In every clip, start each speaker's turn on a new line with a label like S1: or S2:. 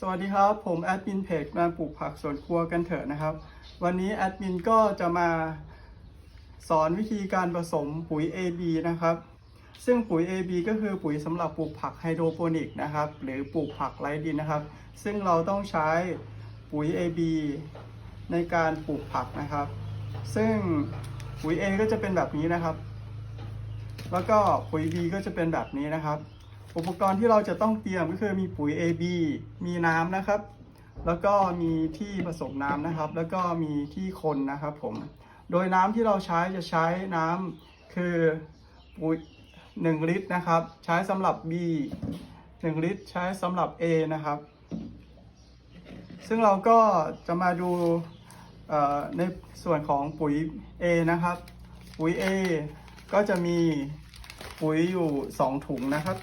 S1: สวัสดีครับ ผมแอดมินเพจมาปลูกผักสวนครัวกันเถอะนะครับ วันนี้แอดมินก็จะมาสอนวิธีการผสมปุ๋ย AB นะครับ ซึ่งปุ๋ย AB ก็คือปุ๋ยสำหรับปลูกผักไฮโดรโปนิกนะครับ หรือปลูกผักไร้ดินนะครับ ซึ่งเราต้องใช้ปุ๋ย AB ในการปลูกผักนะครับ ซึ่งปุ๋ย A ก็จะเป็นแบบนี้นะครับ แล้วก็ปุ๋ย B ก็จะเป็นแบบนี้นะครับ อุปกรณ์ที่เราจะต้องเตรียมก็คือมีปุ๋ย AB มีน้ำนะครับ แล้วก็มีที่ผสมน้ำนะครับ แล้วก็มีที่คนนะครับผม โดยน้ำที่เราใช้จะใช้น้ำคือปุ๋ย1ลิตรนะครับ ใช้สำหรับ B 1ลิตรใช้สำหรับ A นะครับ ซึ่งเราก็จะมาดูในส่วนของปุ๋ย A นะครับ ปุ๋ย A ก็จะมีปุ๋ยอยู่ 2 ถุงนะครับ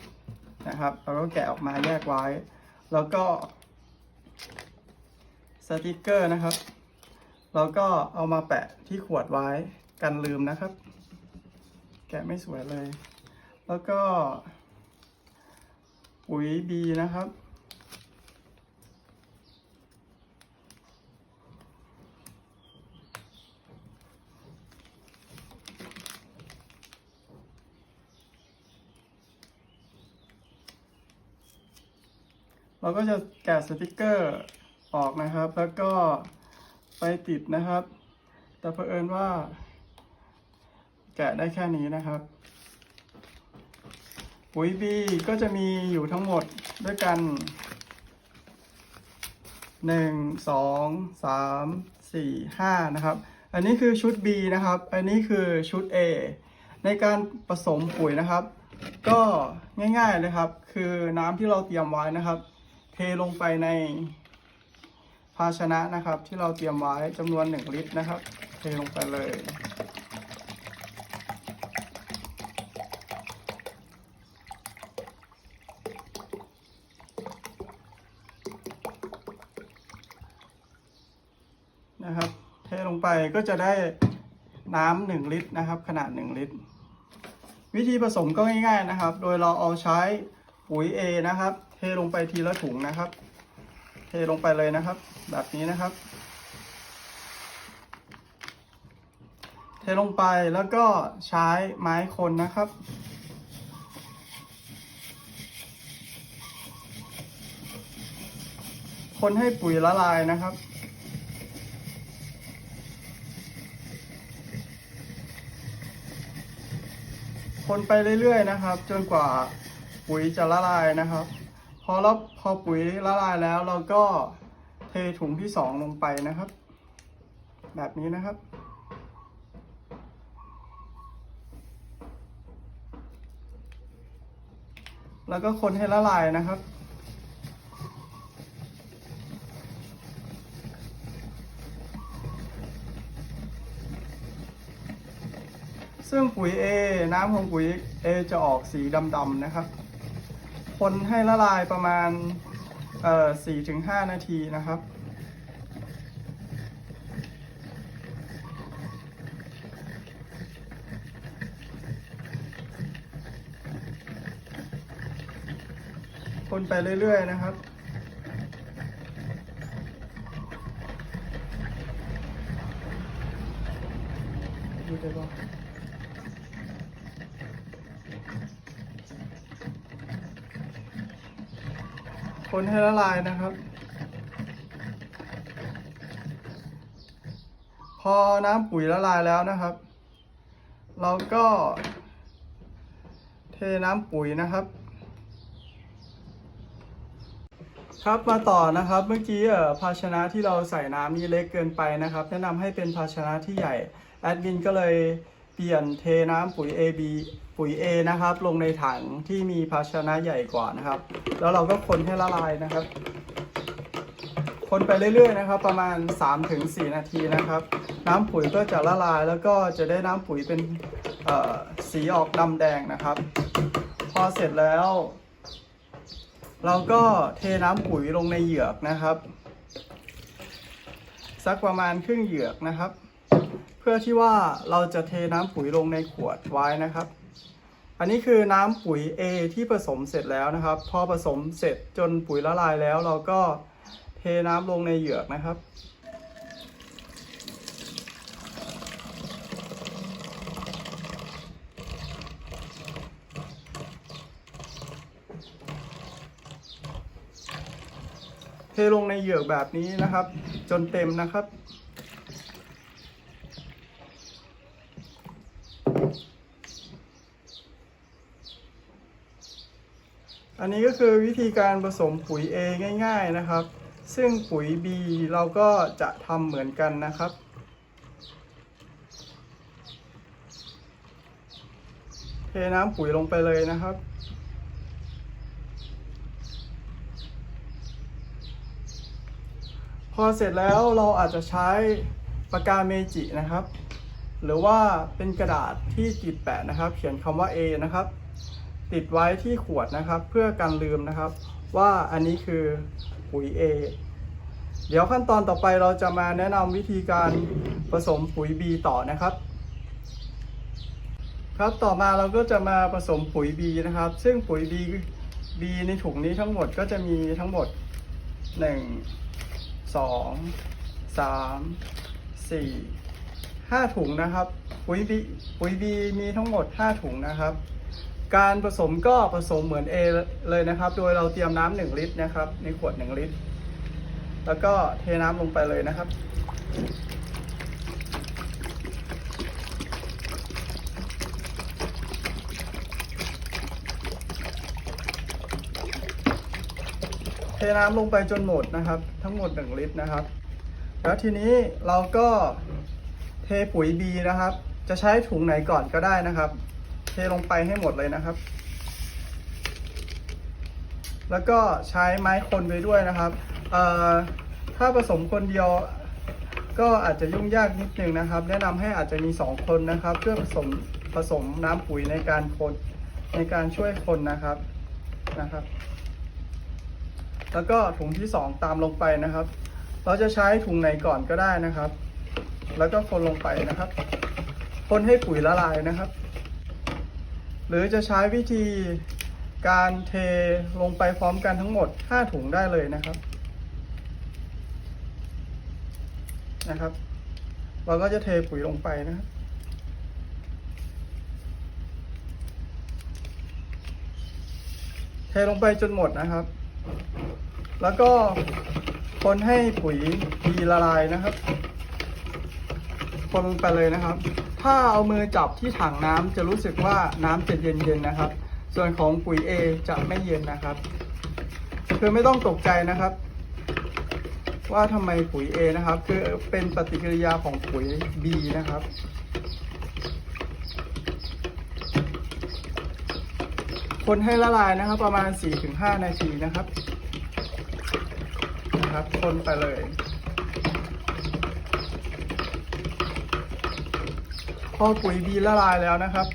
S1: นะครับ เราก็แกะออกมาแยกไว้ แล้วก็สติกเกอร์นะครับเราก็เอามาแปะที่ขวดไว้กันลืมนะครับ แกะไม่สวยเลย แล้วก็ปุ๋ยบีนะครับ เราก็จะแกะสติกเกอร์ออกนะครับ แล้วก็ไปติดนะครับ แต่เผอิญว่า แกะได้แค่นี้นะครับปุ๋ย B ก็จะมีอยู่ทั้งหมดด้วยกัน 1 2 3 4 5 นะครับ อันนี้คือชุด B นะครับ อันนี้คือชุด A ในการผสมปุ๋ยนะครับ ก็ง่ายๆเลยครับ คือน้ำที่เราเตรียมไว้นะครับ เทลงไปในภาชนะนะครับ ที่เราเตรียมไว้จำนวน 1 ลิตรนะครับ เทลงไปเลย นะครับ เทลงไปก็จะได้น้ำหนึ่งลิตรนะครับ ขนาด 1 ลิตร วิธีผสมก็ง่ายๆนะครับ โดยเราเอาใช้ ปุ๋ย A นะครับ เทลงไปทีละถุงนะครับ เทลงไปเลยนะครับ แบบนี้นะครับ เทลงไปแล้วก็ใช้ไม้คนนะครับ คนให้ปุ๋ยละลายนะครับคนไปเรื่อยๆนะครับ จนกว่า ปุ๋ยจะละลายนะครับ พอแล้วพอปุ๋ยละลายแล้วเราก็เทถุงที่สองลงไปนะครับ แบบนี้นะครับ แล้วก็คนให้ละลายนะครับซึ่งปุ๋ย A น้ำของปุ๋ย A จะออกสีดำๆนะครับ คนให้ละลายประมาณเอ่อ4-5นาทีนะครับ คนไปเรื่อย ๆ นะครับดูได้ป่ะ คนให้ละลายนะครับ พอน้ำปุ๋ยละลายแล้วนะครับ เราก็เทน้ำปุ๋ยนะครับ ครับมาต่อนะครับเมื่อกี้ภาชนะที่เราใส่น้ำนี่เล็กเกินไปนะครับ แนะนำให้เป็นภาชนะที่ใหญ่แอดมินก็เลย เปลี่ยนเทน้ำปุ๋ย AB ปุ๋ย A นะครับ ลงในถังที่มีภาชนะใหญ่กว่านะครับ แล้วเราก็คนให้ละลายนะครับ คนไปเรื่อยๆนะครับ ประมาณ 3-4 นาทีนะครับ น้ำปุ๋ยก็จะละลายแล้วก็จะได้น้ำปุ๋ยเป็นสีออกดำแดงนะครับ พอเสร็จแล้ว เราก็เทน้ำปุ๋ยลงในเหยือกนะครับ สักประมาณครึ่งเหยือกนะครับ เพื่อที่ว่าเราจะเทน้ำปุ๋ยลงในขวดไว้นะครับ อันนี้คือน้ำปุ๋ย A ที่ผสมเสร็จแล้วนะครับ พอผสมเสร็จจนปุ๋ยละลายแล้ว เราก็เทน้ำลงในเหยือกนะครับเทลงในเหยือกแบบนี้นะครับ จนเต็มนะครับ อันนี้ก็คือวิธีการผสมปุ๋ย A ง่ายๆนะครับ ซึ่งปุ๋ย B เราก็จะทำเหมือนกันนะครับ เทน้ำปุ๋ยลงไปเลยนะครับพอเสร็จแล้วเราอาจจะใช้ปากกาเมจินะครับ หรือว่าเป็นกระดาษที่ติดแปะนะครับ เขียนคำว่า A นะครับ ติดไว้ที่ขวดนะครับ เพื่อกันลืมนะครับ ว่าอันนี้คือปุ๋ย A เดี๋ยวขั้นตอนต่อไปเราจะมาแนะนำวิธีการผสมปุ๋ย B ต่อนะครับ ครับต่อมาเราก็จะมาผสมปุ๋ย B นะครับ ซึ่งปุ๋ย B B ในถุงนี้ทั้งหมดก็จะมีทั้งหมด 1 2 3 4 5 ถุงนะครับ ปุ๋ย B ปุ๋ย B มีทั้งหมด 5 ถุงนะครับ การผสมก็ผสมเหมือน A เลยนะครับ โดยเราเตรียมน้ำหนึ่งลิตรนะครับ ในขวด1ลิตร แล้วก็เทน้ำลงไปเลยนะครับ เทน้ำลงไปจนหมดนะครับ ทั้งหมด1ลิตรนะครับ แล้วทีนี้เราก็เทปุ๋ย B นะครับ จะใช้ถุงไหนก่อนก็ได้นะครับ เทลงไปให้หมดเลยนะครับ แล้วก็ใช้ไม้คนไปด้วยนะครับเอ่อถ้าผสมคนเดียวก็อาจจะยุ่งยากนิดนึงนะครับ แนะนำให้อาจจะมี 2 คนนะครับเพื่อผสมผสมน้ำปุ๋ยในการคนในการช่วยคนนะครับนะครับ แล้วก็ถุงที่ 2 ตามลงไปนะครับ เราจะใช้ถุงไหนก่อนก็ได้นะครับ แล้วก็คนลงไปนะครับ คนให้ปุ๋ยละลายนะครับ รือจะใช้วิธีการเทลงไปพร้อมกันทั้งหมด 5 ถุงได้เลยนะครับ นะครับ เราก็จะเทปุ๋ยลงไปนะครับเทลงไปจนหมดนะครับ แล้วก็คนให้ปุ๋ยดีละลายนะครับ คนไปเลยนะครับ ถ้าเอามือจับที่ถังน้ำจะรู้สึกว่าน้ำจะเย็นๆนะครับ ส่วนของปุ๋ย A จะไม่เย็นนะครับคือไม่ต้องตกใจนะครับ ว่าทำไมปุ๋ย A นะครับ คือเป็นปฏิกิริยาของปุ๋ย B นะครับคนให้ละลายนะครับ ประมาณ 4-5 นาทีนะครับนะครับ คนไปเลย พอปุ๋ย B ละลายแล้วนะครับ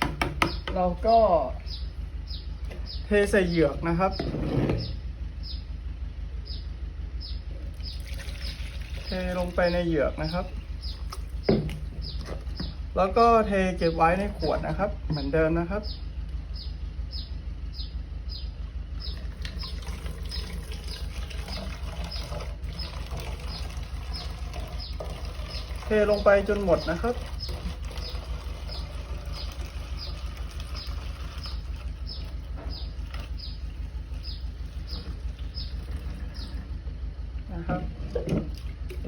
S1: เราก็เทใส่เหยือกนะครับ เทลงไปในเหยือกนะครับ แล้วก็เทเก็บไว้ในขวดนะครับ เหมือนเดิมนะครับเทลงไปจนหมดนะครับ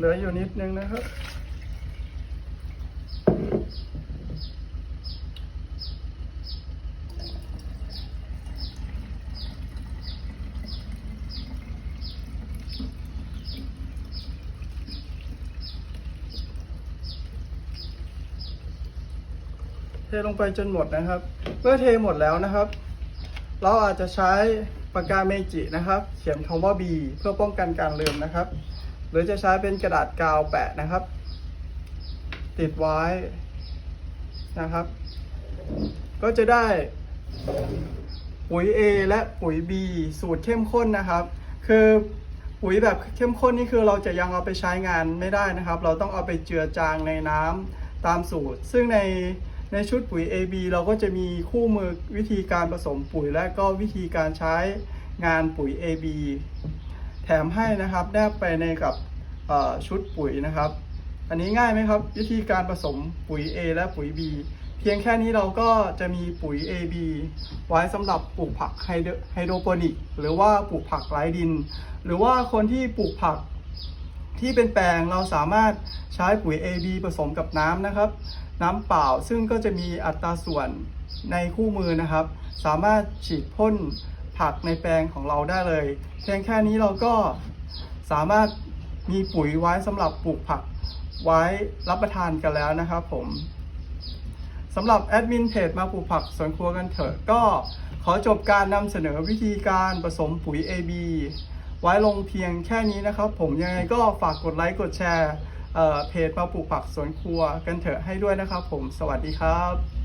S1: เหลืออยู่นิดนึงนะครับ เทลงไปจนหมดนะครับ เมื่อเทหมดแล้วนะครับ เราอาจจะใช้ปากกาเมจินะครับ เขียนคำว่า B เพื่อป้องกันการลืมนะครับ หรือจะใช้เป็นกระดาษกาวแปะนะครับ ติดไว้นะครับ ก็จะได้ปุ๋ย A และปุ๋ย B สูตรเข้มข้นนะครับ คือปุ๋ยแบบเข้มข้นนี่คือเราจะยังเอาไปใช้งานไม่ได้นะครับ เราต้องเอาไปเจือจางในน้ำตามสูตร ซึ่งในในชุดปุ๋ย AB เราก็จะมีคู่มือวิธีการผสมปุ๋ยและก็วิธีการใช้งานปุ๋ย AB ถมให้นะครับแนบไปในกับชุดปุ๋ยนะครับ อันนี้ง่ายไหมครับ วิธีการผสมปุ๋ย A และปุ๋ย B เพียงแค่นี้เราก็จะมีปุ๋ย AB ไว้สำหรับปลูกผักไฮโดไฮโดรโปนิก หรือว่าปลูกผักไร้ดิน หรือว่าคนที่ปลูกผักที่เป็นแปลงเราสามารถใช้ปุ๋ย AB ผสมกับน้ำนะครับ น้ำเปล่าซึ่งก็จะมีอัตราส่วนในคู่มือนะครับ สามารถฉีดพ่น ผักในแปลงของเราได้เลย เพียงแค่นี้เราก็สามารถมีปุ๋ยไว้สำหรับปลูกผักไว้รับประทานกันแล้วนะครับผมสำหรับแอดมินเพจมาปลูกผักสวนครัวกันเถอะก็ขอจบการนำเสนอวิธีการผสมปุ๋ย AB ไว้ลงเพียงแค่นี้นะครับ ผมยังไงก็ฝากกดไลค์กดแชร์เเพจมาปลูกผักสวนครัวกันเถอะให้ด้วยนะครับผม สวัสดีครับ